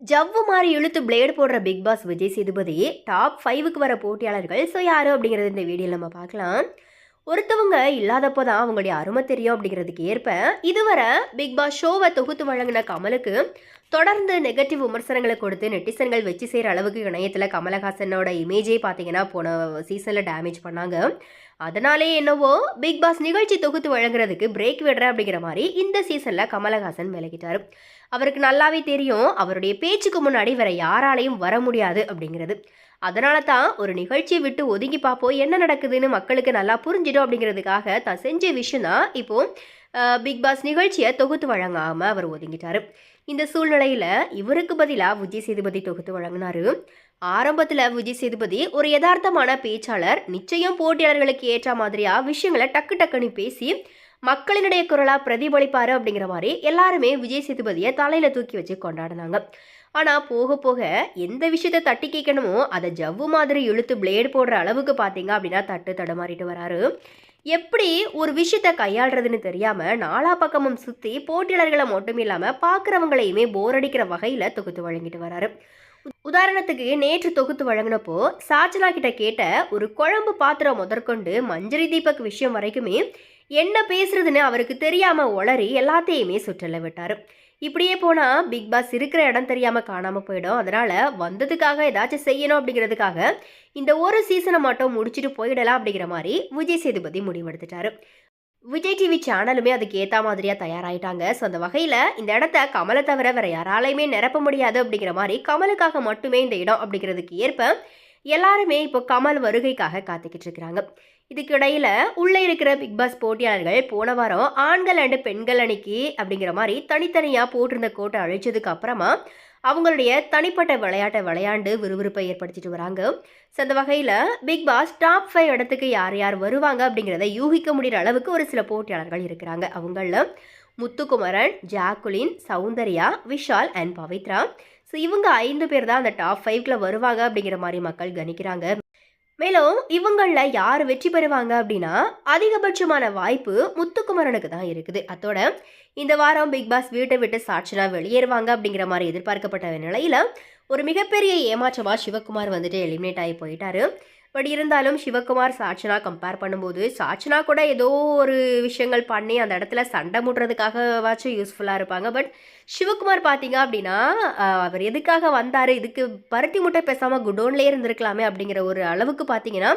ஜவ்வு மாதிரி இழுத்து பிளேடு போடுற Bigg Boss Vijay Sethupathi top ஃபைவுக்கு வர போட்டியாளர்கள் ஸோ யாரு அப்படிங்கிறது இந்த வீடியோவில் நம்ம பார்க்கலாம். ஒருத்தவங்க இல்லாதப்போ தான் அவங்களுடைய அருமை தெரியும் அப்படிங்கிறதுக்கு ஏற்ப இதுவரை பிக் பாஸ் ஷோவை தொகுத்து வழங்கின கமலுக்கு தொடர்ந்து நெகட்டிவ் விமர்சனங்களை கொடுத்து நெட்டிசன்கள் வச்சு செய்கிற அளவுக்கு இணையத்தில் கமலஹாசனோட இமேஜே பார்த்தீங்கன்னா போன சீசனில் டேமேஜ் பண்ணாங்க. அதனாலே என்னவோ பிக் பாஸ் நிகழ்ச்சி தொகுத்து வழங்குறதுக்கு பிரேக் விடுறேன் அப்படிங்கிற மாதிரி இந்த சீசனில் கமலஹாசன் விலகிட்டார். அவருக்கு நல்லாவே தெரியும் அவருடைய பேச்சுக்கு முன்னாடி வேற யாராலையும் வர முடியாது அப்படிங்கிறது. அதனால தான் ஒரு நிகழ்ச்சியை விட்டு ஒதுங்கி பார்ப்போம். என்ன நடக்குதுன்னு மக்களுக்கு நல்லா புரிஞ்சிடும் அப்படிங்கிறதுக்காக தான் செஞ்ச விஷயம் தான் இப்போ பிக் பாஸ் நிகழ்ச்சியை தொகுத்து வழங்காமல் அவர் ஒதுங்கிட்டாரு. இந்த சூழ்நிலையில் இவருக்கு பதிலாக விஜய் சேதுபதி தொகுத்து வழங்கினாரு. ஆரம்பத்தில் விஜய் சேதுபதி ஒரு யதார்த்தமான பேச்சாளர் நிச்சயம் போட்டியாளர்களுக்கு ஏற்ற மாதிரியாக விஷயங்களை டக்கு டக்குன்னு பேசி மக்களினுடைய குரலாக பிரதிபலிப்பார் அப்படிங்கிற மாதிரி எல்லாருமே விஜய் சேதுபதியை தலையில் தூக்கி வச்சு கொண்டாடினாங்க. ஆனால் போக போக எந்த விஷயத்தை தட்டி கேட்கணுமோ அதை ஜவ்வு மாதிரி இழுத்து பிளேடு போடுற அளவுக்கு பார்த்தீங்க அப்படின்னா தட்டு தடுமாறிட்டு வராரு. எப்படி ஒரு விஷயத்தை கையாளுறதுன்னு தெரியாமல் நாலா பக்கமும் சுற்றி போட்டியாளர்களை மட்டும் இல்லாமல் பார்க்குறவங்களையுமே போர் அடிக்கிற வகையில் தொகுத்து வழங்கிட்டு வராரு. உதாரணத்துக்கு நேற்று தொகுத்து வழங்கினப்போ சாச்சனா கிட்ட கேட்ட ஒரு குழம்பு பாத்திரம் முதற்கொண்டு மஞ்சரி தீபக் விஷயம் வரைக்குமே என்ன பேசுறதுன்னு அவருக்கு தெரியாம உளறி எல்லாத்தையுமே சுற்றல விட்டாரு. இப்படியே போனா பிக் பாஸ் இருக்கிற இடம் தெரியாம காணாம போயிடும். அதனால வந்ததுக்காக ஏதாச்சும் செய்யணும் அப்படிங்கிறதுக்காக இந்த ஒரு சீசனை மட்டும் முடிச்சுட்டு போயிடலாம் அப்படிங்கிற மாதிரி விஜய் சேதுபதி முடிவெடுத்துட்டாரு. விஜய் டிவி சேனலுமே அதுக்கு ஏற்ற மாதிரியாக தயாராகிட்டாங்க ஸோ அந்த வகையில் இந்த இடத்த கமலை தவிர வேறு யாராலையுமே நிரப்ப முடியாது அப்படிங்கிற மாதிரி கமலுக்காக மட்டுமே இந்த இடம் அப்படிங்கிறதுக்கு ஏற்ப எல்லாருமே இப்போ கமல் வருகைக்காக காத்துக்கிட்டு இருக்கிறாங்க. இதுக்கிடையில் உள்ளே இருக்கிற பிக் பாஸ் போட்டியாளர்கள் போன வாரம் ஆண்கள் அண்டு பெண்கள் அணிக்கு அப்படிங்கிற மாதிரி தனித்தனியாக போட்டிருந்த கோட்டை அழிச்சதுக்கு அப்புறமா அவங்களுடைய தனிப்பட்ட விளையாட்டை விளையாண்டு விறுவிறுப்பை ஏற்படுத்திட்டு வராங்க. ஸோ அந்த வகையில் பிக் பாஸ் டாப் ஃபைவ் இடத்துக்கு யார் யார் வருவாங்க அப்படிங்கிறத யூகிக்க முடிகிற அளவுக்கு ஒரு சில போட்டியாளர்கள் இருக்கிறாங்க. அவங்களில் Muthukumaran Jacqueline Soundarya Vishal and Pavithra. So இவங்க ஐந்து பேர் தான் அந்த டாப் ஃபைவ்ல வருவாங்க அப்படிங்கிற மாதிரி மக்கள் கணிக்கிறாங்க. மேலும் இவங்களில் யார் வெற்றி பெறுவாங்க அப்படின்னா அதிகபட்சமான வாய்ப்பு முத்துக்குமரனுக்கு தான் இருக்குது. அத்தோட இந்த வாரம் பிக் பாஸ் வீட்டை விட்டு சாட்சினா வெளியேறுவாங்க அப்படிங்கிற மாதிரி எதிர்பார்க்கப்பட்ட நிலையில் ஒரு மிகப்பெரிய ஏமாற்றமாக சிவகுமார் வந்துட்டு எலிமினேட் ஆகி போயிட்டாரு. பட் இருந்தாலும் சிவகுமார் சாட்சனா கம்பேர் பண்ணும்போது சாட்சனா கூட ஏதோ ஒரு விஷயங்கள் பண்ணி அந்த இடத்துல சண்டை மூட்டுறதுக்காகவாச்சும் யூஸ்ஃபுல்லாக இருப்பாங்க. பட் சிவகுமார் பார்த்தீங்க அப்படின்னா அவர் எதுக்காக வந்தார்? இதுக்கு பருத்தி முட்டை பேசாமல் குடோன்லேயே இருந்திருக்கலாமே அப்படிங்கிற ஒரு அளவுக்கு பார்த்தீங்கன்னா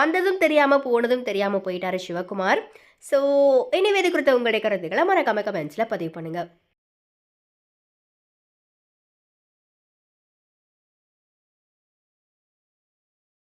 வந்ததும் தெரியாமல் போனதும் தெரியாமல் போயிட்டார் சிவகுமார். ஸோ இனிமே இது குறித்த உங்களுடைய கருத்துக்களை மறக்காம கமெண்ட்ஸில் பதிவு பண்ணுங்கள்